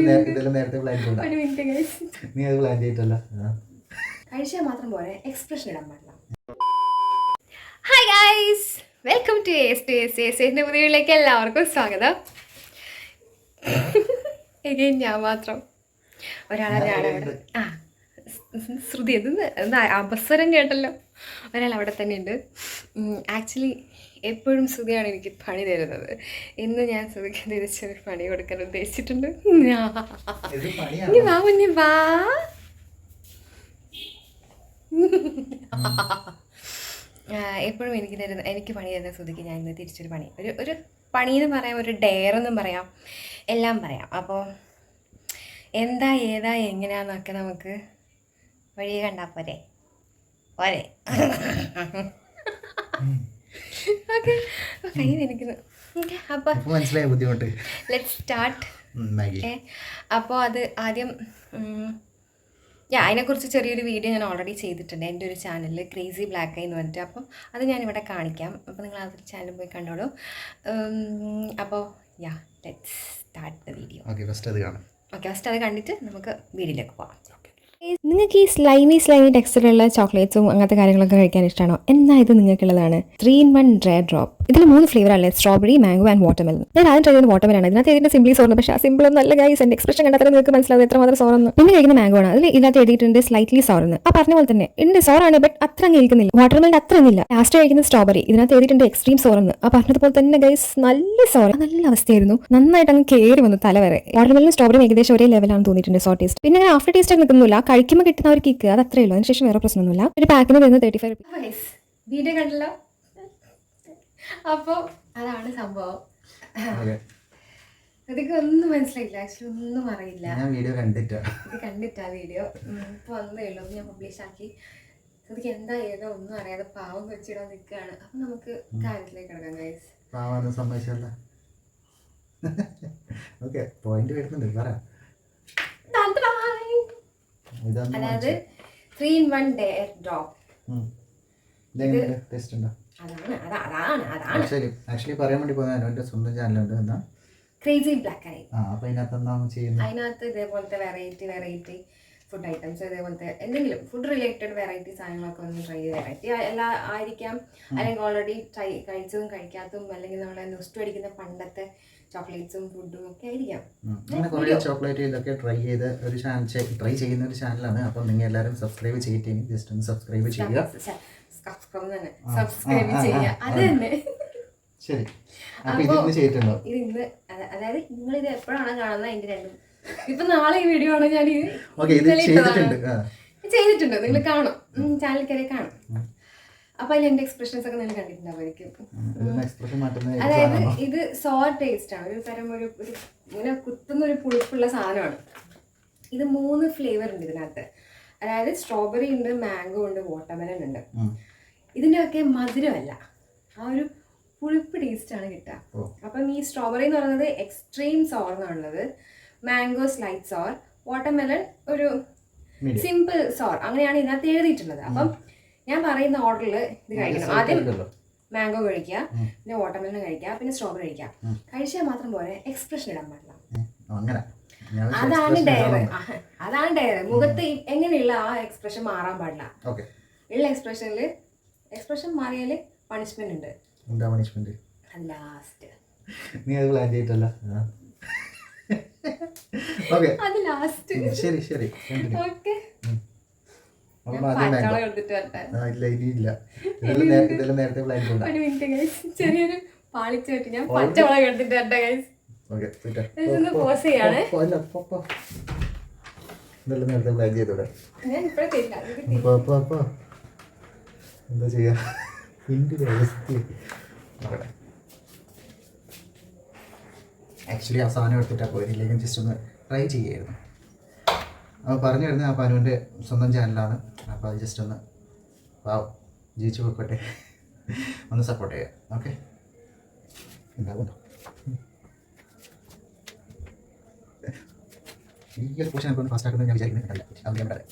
ഇതെല്ലാം നേരത്തെ പ്ലാൻ ചെയ്യണ്ട ഒരു മിനിറ്റ് ഗൈസ് നീ അത് പ്ലാൻ ചെയ്തിട്ടല്ല. കഴിച്ചാൽ മാത്രം പോരെ എക്സ്പ്രഷൻ ഇടാൻ പാടില്ല. Hi guys welcome to S T S S എന്റെ പുതിയയിലേക്ക് എല്ലാവർക്കും സ്വാഗതം. എഗെയിൻ ഞാൻ മാത്രം ഒരാളെ ഞാൻ അവിടെ ആ ശ്രുതി ഇത് എന്താ? അപസ്വരം കേട്ടല്ലോ. ഒരാൾ അവിടെ തന്നെ ഉണ്ട്. ആക്ച്വലി എപ്പോഴും സുഖയാണ് എനിക്ക് പണി തരുന്നത്. ഇന്ന് ഞാൻ സുഖയ്ക്ക് തിരിച്ചൊരു പണി കൊടുക്കാൻ ഉദ്ദേശിച്ചിട്ടുണ്ട്. പണിയാണ്? വാ കുഞ്ഞി വാ. എപ്പോഴും എനിക്ക് തരുന്ന എനിക്ക് പണി തരുന്ന സുധിക്ക് ഞാൻ ഇന്ന് തിരിച്ചൊരു പണി. ഒരു ഒരു പണി എന്ന് പറയാം ഒരു ഡെയർ എന്നും പറയാം എല്ലാം പറയാം. അപ്പോൾ എന്താ ഏതാ എങ്ങനെയാന്നൊക്കെ നമുക്ക് വഴിയെ കണ്ടാൽ പോരെ. പോരെ. ഓക്കെ കൈ നിൽക്കുന്നു ഓക്കെ അപ്പോൾ മനസ്സിലായ ബുദ്ധിമുട്ട്. ലെറ്റ് സ്റ്റാർട്ട് അപ്പോൾ അത് ആദ്യം ഞാൻ അതിനെക്കുറിച്ച് ചെറിയൊരു വീഡിയോ ഞാൻ ഓൾറെഡി ചെയ്തിട്ടുണ്ട്. എന്റെ ഒരു ചാനലിൽ ക്രേസി ബ്ലാക്ക് ഐ എന്ന് പറഞ്ഞിട്ട്. അപ്പം അത് ഞാനിവിടെ കാണിക്കാം. അപ്പോൾ നിങ്ങൾ ആ ഒരു ചാനൽ പോയി കണ്ടോളൂ. അപ്പോൾ yeah let's start the video okay first അത് കാണാം. ഓക്കെ ഫസ്റ്റ് അത് കണ്ടിട്ട് നമുക്ക് വീഡിയോയിലേക്ക് പോകാം നിങ്ങൾക്ക് ഈ സ്ലൈമി സ്ലൈമി ടെക്സ്ചറുള്ള ചോക്ലേറ്റ്സും അങ്ങനത്തെ കാര്യങ്ങളൊക്കെ കഴിക്കാൻ ഇഷ്ടമാണോ എന്നാ ഇത് നിങ്ങൾക്കുള്ളതാണ്? Three in one dry drop ഇതിൽ മൂന്ന് ഫ്ലേവർ അല്ലേ? സ്ട്രോബെറി മാംഗോ ആൻഡ് വാട്ടർമെലൻ ഞാൻ ആദ്യം ട്രൈ ചെയ്ത് വാട്ടർമെലാണ് ഇതിനകത്ത് എഴുതി സിംപ്ലി സോർന്ന് പക്ഷേ ആ സിമ്പിൾ ഒന്നും അല്ല ഗൈസ് എന്റെ എക്സ്പ്രഷൻ കണ്ടാൽ നിങ്ങൾക്ക് മനസ്സിലാവും എത്രമാത്രം സോറന്ന് പിന്നെ കഴിക്കുന്ന മാംഗോ ആണ്. അതിൽ ഇതിനകത്ത് എഴുതിയിട്ടുണ്ട് സ്ലൈറ്റ്ലി സോറന്ന് ആ പറഞ്ഞ പോലെ തന്നെ ഇതിന്റെ സോറാണ് ബട്ട് അത്ര അങ്ങ് ഇരിക്കുന്നില്ല. വാട്ടർമെലിന്റെ അത്ര ഒന്നില്ല ലാസ്റ്റ് കഴിക്കുന്ന സ്ട്രോബെറി ഇതിനകത്ത് എഴുതിയിട്ടുണ്ട് എക്സ്ട്രീം സോറന്ന് ആ പറഞ്ഞതുപോലെ തന്നെ ഗൈസ് നല്ല സോറ നല്ല അവസ്ഥയായിരുന്നു. നന്നായിട്ട് അങ്ങ് കയറി വന്നു തല വരെ. വാട്ടർമെലിനും സ്ട്രോബെറിയും ഏകദേശം ഒരേ ലെവലാണ് തോന്നിയിട്ടുണ്ട് സോ ടേസ്റ്റ് പിന്നെ ആഫ്റ്റർ ടേസ്റ്റ് നിൽക്കുന്നില്ല കഴിക്കുമ്പോൾ കിട്ടുന്ന ഒരു കിക്ക് അത് അത്രയേ ഉള്ളൂ അതിനുശേഷം വേറെ പ്രശ്നമൊന്നുമില്ല. ഒരു പാക്കിന് വരുന്നത് തേർട്ടി ഫൈവ് വീഡിയോ കണ്ടല്ലോ? അപ്പോൾ അതാണ് സംഭവം. ഇതൊക്കെ ഒന്നും മനസ്സിലായില്ല. ആക്ച്വലി ഒന്നും അറിയില്ല. ഞാൻ വീഡിയോ കണ്ടിട്ടാ. ഇത് കണ്ടിട്ടാ വീഡിയോ ഇപ്പോൾ വന്നേ ഉള്ളൂ. ഞാൻ പബ്ലിഷ് ആക്കി. അതൊക്കെ എന്താ ഏതോ ഒന്നും അറിയാതെ പാവം വെച്ചിടാൻ നിൽക്കുകയാണ് അപ്പം നമുക്ക് കാര്യത്തിലേക്ക് കിടക്കാം ഗൈസ് പാവാന്ന് സമ്മതിച്ചല്ല ഓക്കെ പോയിന്റ് വരുന്നുണ്ട്. പറ. അതായത് three in one dry drop taste ഉണ്ടോ? ആക്ച്വലി പറയാൻ വേണ്ടി പോകുന്ന എന്റെ സ്വന്തം ചാനലുണ്ട് എന്താ? ക്രേസി ബ്ലാക്ക് ആയി അപ്പൊ അതിനകത്ത് എന്താണ് ചെയ്യുന്നത് അതിനകത്ത് ഇതേപോലത്തെ വെറൈറ്റി വെറൈറ്റി ഫുഡ് ഐറ്റംസ് ഇതേപോലത്തെ എന്തെങ്കിലും ഫുഡ് റിലേറ്റഡ് വെറൈറ്റി സാധനങ്ങളൊക്കെ ഒന്ന് ട്രൈ ചെയ്ത് വെറൈറ്റി എല്ലാ ആയിരിക്കാം. അല്ലെങ്കിൽ ഓൾറെഡി ട്രൈ കഴിച്ചതും കഴിക്കാത്തതും അല്ലെങ്കിൽ നമ്മളെ നുസ്റ്റു അടിക്കുന്ന പണ്ടത്തെ ചോക്ലേറ്റ്സും ഫുഡും ഒക്കെ ആയിരിക്കാം. അങ്ങനെ കുറേ ചോക്ലേറ്റ് ഇതൊക്കെ ട്രൈ ചെയ്ത് ഒരു ചാനൽ ട്രൈ ചെയ്യുന്ന ഒരു ചാനലാണ് അപ്പം നിങ്ങൾ എല്ലാവരും സബ്സ്ക്രൈബ് ചെയ്തിട്ടെങ്കിൽ ജസ്റ്റ് ഒന്ന് സബ്സ്ക്രൈബ് ചെയ്യുക. തന്നെ സബ്സ്ക്രൈബ് ചെയ്യുക. അത് തന്നെ ശരി ഇത് ഇന്ന് അതായത് നിങ്ങൾ ഇത് എപ്പോഴാണ് കാണുന്നത് അതിന്റെ രണ്ടും. ഇപ്പൊ നാളെ ഈ വീഡിയോ ആണ് ഞാൻ ചെയ്തിട്ടുണ്ട്. നിങ്ങൾ കാണും. ചാനൽ കയറി കാണും. അപ്പൊ അതിൽ എന്റെ എക്സ്പ്രഷൻസ് ഒക്കെ നിങ്ങൾ കണ്ടിട്ടുണ്ടാവും അതായത് ഇത് സോ ടേസ്റ്റ് ആണ്. ഒരു തരം ഒരു ഇങ്ങനെ കുത്തുന്ന ഒരു പുളിപ്പുള്ള സാധനമാണ്. ഇത് മൂന്ന് ഫ്ലേവർ ഉണ്ട് ഇതിനകത്ത്. അതായത് സ്ട്രോബെറി ഉണ്ട് മാംഗോ ഉണ്ട് വാട്ടർമെലൺ ഉണ്ട്. ഇതിന്റെയൊക്കെ മധുരമല്ല. ആ ഒരു പുളിപ്പ് ടേസ്റ്റ് ആണ് കിട്ടുക. അപ്പം ഈ സ്ട്രോബെറി എന്ന് പറയുന്നത് എക്സ്ട്രീം സോർ എന്നാണുള്ളത് മാംഗോ സ്ലൈറ്റ് സോർ വാട്ടർമെലൺ ഒരു സിമ്പിൾ സോർ അങ്ങനെയാണ് ഇതിനകത്ത് എഴുതിയിട്ടുള്ളത്. അപ്പം ഞാൻ പറയുന്ന ഓർഡറിൽ ഇത് കഴിക്കണം. ആദ്യം മാംഗോ കഴിക്കുക പിന്നെ വാട്ടർമെലൺ കഴിക്കുക പിന്നെ സ്ട്രോബെറി കഴിക്കുക. കഴിച്ചാൽ മാത്രം പോരെ എക്സ്പ്രഷൻ ഇടാൻ പാടില്ല. അതാണ് ഡയറ് അതാണ് ഡയറ് മുഖത്ത് എങ്ങനെയുള്ള ആ എക്സ്പ്രഷൻ മാറാൻ പാടില്ല. ഉള്ള എക്സ്പ്രഷനിൽ എക്സ്പ്രഷൻ മാറിയാൽ പണിഷ്മെന്റ് ഉണ്ട്. എന്താ പണിഷ്മെന്റ് ലാസ്റ്റ് നീ അത് പ്ലാൻ ചെയ്തിട്ടല്ല? ഓക്കെ അത് ലാസ്റ്റ് ശരി ശരി. ഓക്കെ ഇല്ല ഇനി ഇല്ല. ഇതെല്ലാം നേരത്തെ പ്ലാൻ ചെയ്യണ്ട ചെറിയൊരു ഞാൻ എടുത്തിട്ട് ഗൈസ് പോസ് ചെയ്യാണ്. ഇതെല്ലാം നേരത്തെ പ്ലാൻ ചെയ്തൂടെ. ഞാൻ തരില്ല ഇത് അപ്പൊ അപ്പൊ അപ്പൊ എന്താ ചെയ്യാ? ഇന്ത്യയുടെ അവസ്ഥ. ആക്ച്വലി ആ സാധനം എടുത്തിട്ടാ പോയിരില്ലെങ്കിൽ ജസ്റ്റ് ഒന്ന് ട്രൈ ചെയ്യായിരുന്നു. അപ്പോൾ പറഞ്ഞു വരുന്നത് ആ പാനുവിന്റെ സ്വന്തം ചാനലാണ് അപ്പോൾ അത് ജസ്റ്റ് ഒന്ന് വാവ് ജീവിച്ചു പോയിക്കോട്ടെ ഒന്ന് സപ്പോർട്ട് ചെയ്യാം. ഓക്കെ ഉണ്ടാകുന്നു ഈ ഒരു പോഷൻ ഫാസ്റ്റ് ആക്കുന്നത് ഞാൻ വിചാരിക്കുന്നില്ല. അത് ഞാൻ പറയാം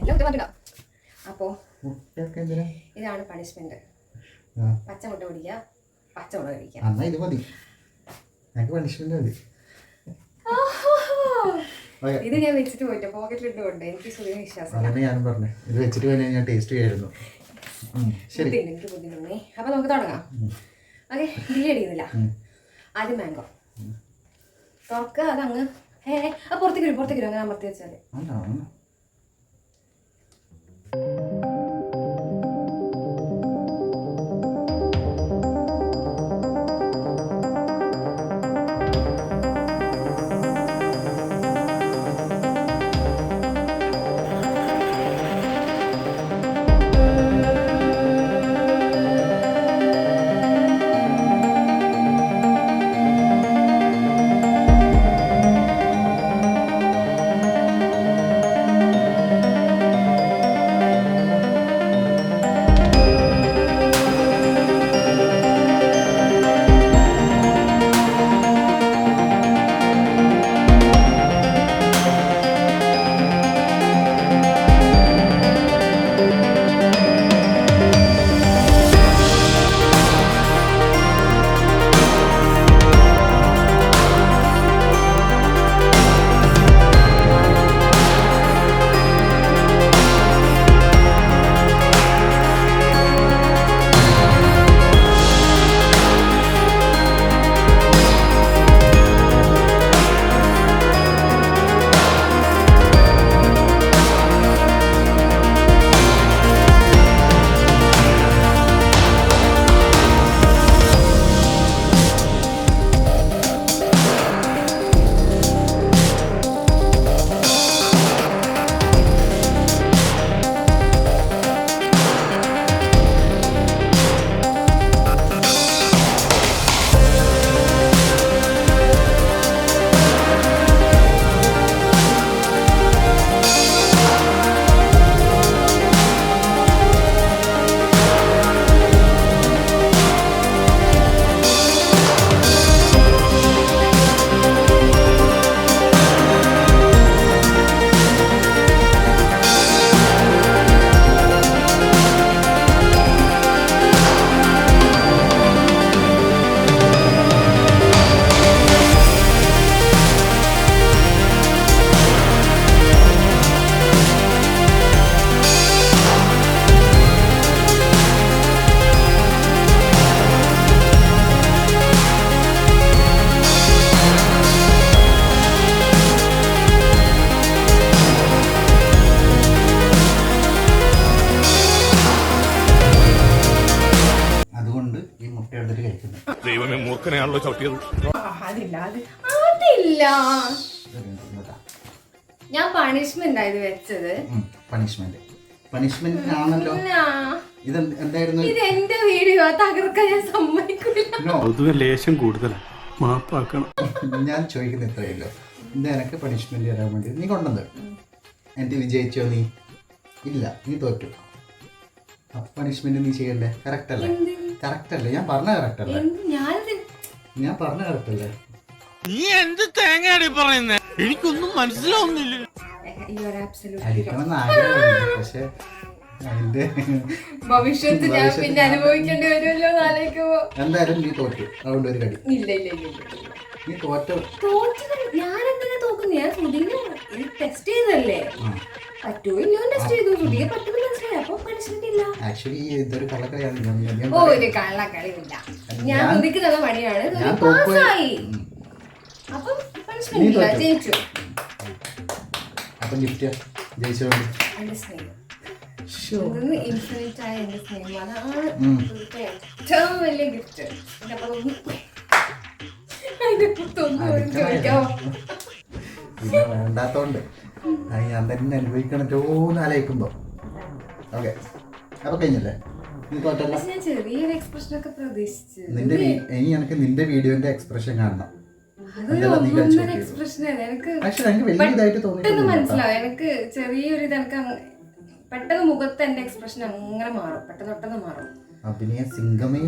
എല്ലാം കുറ്റം അപ്പോൾ മുട്ടയൊക്കെ എന്തിനാ ഇതാണ് പണിഷ്മെന്റ് പച്ചമുട്ട പച്ച മുട്ട പിടിക്കുക പച്ചമുളക് കഴിക്കുക. എന്നാ ഇത് മതി. ഞങ്ങൾക്ക് പണിഷ്മെന്റ് മതി. ഇത് ഞാൻ വെച്ചിട്ട് പോയിട്ട് പോക്കറ്റിലിട്ട് കൊണ്ട് എനിക്ക് സുഖം വിശ്വാസം. ഞാനും പറഞ്ഞു ഇത് വെച്ചിട്ട് പോയി ഞാൻ ടേസ്റ്റ് ചെയ്യായിരുന്നു ശരി. എനിക്ക് ബുദ്ധിമുട്ടേ. അപ്പൊ നമുക്ക് തുടങ്ങാം. ഓക്കെ ഡിലേ അടിക്കുന്നില്ല ആദ്യം മാംഗോ. തുറക്കുക അതങ്ങ്. ഏ പുറത്തേക്ക് വരും പുറത്തേക്ക് വരും. അങ്ങനെ അമർത്തി വെച്ചാൽ ദൈവമേ മൂർഖനെയാണല്ലോ ചവിട്ടിയത് അതില്ല അത് അതില്ല. ഞാൻ പണിഷ്മെന്റ് ആയത് വെച്ചത്. പണിഷ്മെന്റ് പണിഷ്മെന്റ് ആണല്ലോ. ഇത് എന്തായിരുന്നു? ഇത് എന്റെ വീഡിയോ തകർക്കാൻ ഞാൻ സമ്മതിക്കില്ല ലേശം കൂടുതലാണ് മാപ്പാക്കണം. ഞാൻ ചോദിക്കുന്ന ഇത്രയല്ലോ ഇത് എനിക്ക് പണിഷ്മെന്റ് തരാൻ വേണ്ടി നീ കൊണ്ടത് എന്നിട്ട് വിജയിച്ചോ നീ? ഇല്ല നീ തോറ്റു. പണിഷ്മെന്റ് നീ ചെയ്യണ്ടേ? കറക്റ്റ് അല്ലേ? കറക്റ്റ് അല്ലേ? ഞാൻ പറഞ്ഞ കറക്റ്റ് അല്ലേ? ഞാനിത് ഞാൻ പറഞ്ഞ കറക്റ്റ് നീ എന്ത് തേങ്ങയാടി പറയുന്നേ? എനിക്കൊന്നും മനസ്സിലാവുന്നില്ല. അടിക്കണമെന്ന് ആഗ്രഹമുണ്ട് പക്ഷെ അതിന്റെ ഭവിഷ്യത്ത് ഞാൻ പിന്നെ അനുഭവിക്കേണ്ടി വരുമല്ലോ എന്തായാലും നീ തോറ്റു. അതുകൊണ്ട് ഒരു കടി. ഇല്ല ഇല്ല ഇല്ല ഇല്ല, ഇല്ല. നീ തോറ്റു? തോറ്റത് ഞാൻ എന്തിനാ ഞാൻ സുധീനെ ഇത് ടെസ്റ്റ് ചെയ്തല്ലേ ആ. പറ്റുമോ ഇല്ലയോ ടെസ്റ്റ് ചെയ്തു. സുധീയെ പറ്റുമെന്ന് മനസ്സിലായി. അപ്പൊ പണിഷ്മെന്റ് ആക്ച്വലി ഇതൊരു കള്ളക്കളിയാണ്. ഞാൻ ഞാൻ ഓ പറയാം. ഒരു കള്ളക്കളിയില്ല. ഞാൻ ഞാൻ- സുധിക്ക് തന്ന പണിയാണ് സുധി ഞാൻ തോക്കുവേ- പാസ്സായി. ഉം. അപ്പം നീ പണിഷ്മെന്റ് ഇല്ല. ജയിച്ചു. അപ്പം ഗിഫ്റ്റ് ജയിച്ചോണ്ട്. എന്റെ സ്നേഹം. ശ്ശോ. ഇൻഫിനിറ്റ് ആയ എന്റെ സ്നേഹം. അതാണ് ഉം. ഏറ്റവും വലിയ ഗിഫ്റ്റ് അപ്പൊ അതിന്റെ പുറത്തൊന്നും ഒരു ചോദിക്കാമോ പിന്നെ വേണ്ടാത്തോണ്ട്. ഞാൻ തന്നെ അനുഭവിക്കണം. എന്ന് ആലോചിക്കുമ്പോ. ഓക്കെ. അപ്പൊ കഴിഞ്ഞല്ലേ? നിന്റെ ഇനി എനിക്ക് നിന്റെ വീഡിയോന്റെ എക്സ്പ്രഷൻ കാണണം. മനസ്സിലാവും. എനിക്ക് ചെറിയൊരു ഇത് എനിക്ക് പെട്ടെന്ന് മുഖത്ത് എന്റെ എക്സ്പ്രഷൻ അങ്ങനെ മാറും. പെട്ടെന്ന് പെട്ടെന്ന് മാറും. അഭിനയ സിംഗമേ.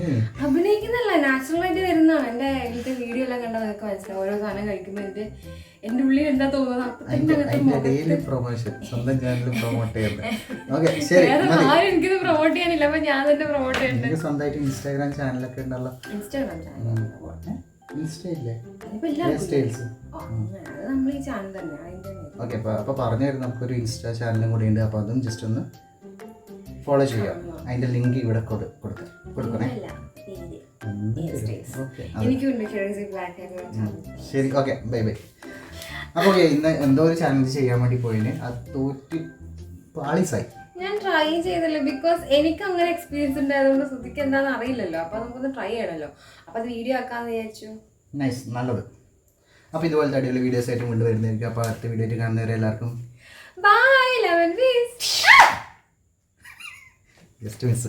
അഭിനയിക്കുന്നല്ല നാച്ചുറൽ ആയിട്ട് വരുന്നതാണ്. എന്റെ എന്റെ വീഡിയോ എല്ലാം കണ്ടാൽ അതൊക്കെ മനസ്സിലാവും. ഓരോ സാധനം കഴിക്കുമ്പോൾ എന്റെ എന്റെ ഉള്ളിൽ എന്താ തോന്നുന്നത്? അപ്പൊ പ്രൊമോഷൻ സ്വന്തം ചാനൽ പ്രൊമോട്ട് ചെയ്യുന്നത് ശരി. ആരും എനിക്കിത് പ്രൊമോട്ട് ചെയ്യാനില്ല. അപ്പൊ ഞാൻ തന്നെ പ്രൊമോട്ട് ചെയ്യുന്നുണ്ട് സ്വന്തമായിട്ട് ഇൻസ്റ്റാഗ്രാം ചാനലൊക്കെ ഉണ്ടല്ലോ. Instagram channel. ഓക്കെ അപ്പോൾ പറഞ്ഞു തരും നമുക്കൊരു ഇൻസ്റ്റാ ചാനലും കൂടി ഉണ്ട്. അപ്പൊ അതും ജസ്റ്റ് ഒന്ന് ഫോളോ ചെയ്യാം. അതിന്റെ ലിങ്ക് ഇവിടെ കൊടു- കൊടുക്കാം. കൊടുക്കണേ. ശരി ഓക്കെ ബൈ ബൈ അപ്പോൾ ഓക്കെ ഇന്ന് എന്തോ ഒരു ചാലഞ്ച് ചെയ്യാൻ വേണ്ടി പോയിന്. അത് തോറ്റി പാളിസായി. ഞാൻ ട്രൈ ചെയ്തല്ലോ. ബിക്കോസ് എനിക്ക് അങ്ങനെ എക്സ്പീരിയൻസ് ഉണ്ടായതുകൊണ്ട് സുധിക്ക് എന്താണെന്ന് അറിയില്ലല്ലോ. അപ്പൊ നമുക്കൊന്ന് ട്രൈ ചെയ്യണല്ലോ. അപ്പൊ അത് വീഡിയോ ആക്കാന്ന് വിചാരിച്ചു. നൈസ് നല്ലത്. അപ്പോൾ ഇതുപോലത്തെ അടിപൊളി വീഡിയോസ് ആയിട്ട് കൊണ്ടുവരുന്നതായിരിക്കും അപ്പോൾ അടുത്ത വീഡിയോ ആയിട്ട് കാണുന്നവരെ എല്ലാവർക്കും ബൈ ലെവൻ വീസ് ജസ്റ്റ് മിസ്